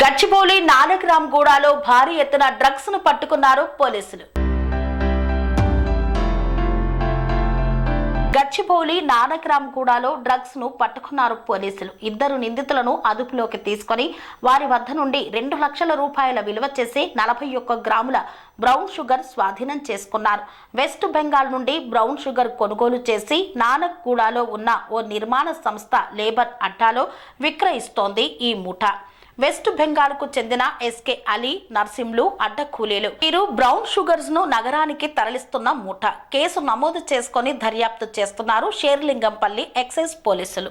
గచ్చిబౌలి నానగ్రామ్ గూడాలో భారీ ఎత్తున డ్రగ్స్ను పట్టుకున్నారు పోలీసులు. గచ్చిబౌలి నానక్రామ్ గూడాలో డ్రగ్స్ను పట్టుకున్నారు పోలీసులు. ఇద్దరు నిందితులను అదుపులోకి తీసుకొని వారి వద్ద నుండి రెండు లక్షల రూపాయల విలువ చేసి నలభై ఒక్క గ్రాముల బ్రౌన్ షుగర్ స్వాధీనం చేసుకున్నారు. వెస్ట్ బెంగాల్ నుండి బ్రౌన్ షుగర్ కొనుగోలు చేసి నానక్ గూడాలో ఉన్న ఓ నిర్మాణ సంస్థ లేబర్ అడ్డాలో విక్రయిస్తోంది ఈ ముఠా వెస్ట్ బెంగాల్కు చెందిన ఎస్కే అలీ నర్సింలు అడ్డ కూలీలు వీరు బ్రౌన్ షుగర్స్ను నగరానికి తరలిస్తున్న మూట. కేసు నమోదు చేసుకొని దర్యాప్తు చేస్తున్నారు షేర్లింగంపల్లి ఎక్సైజ్ పోలీసులు.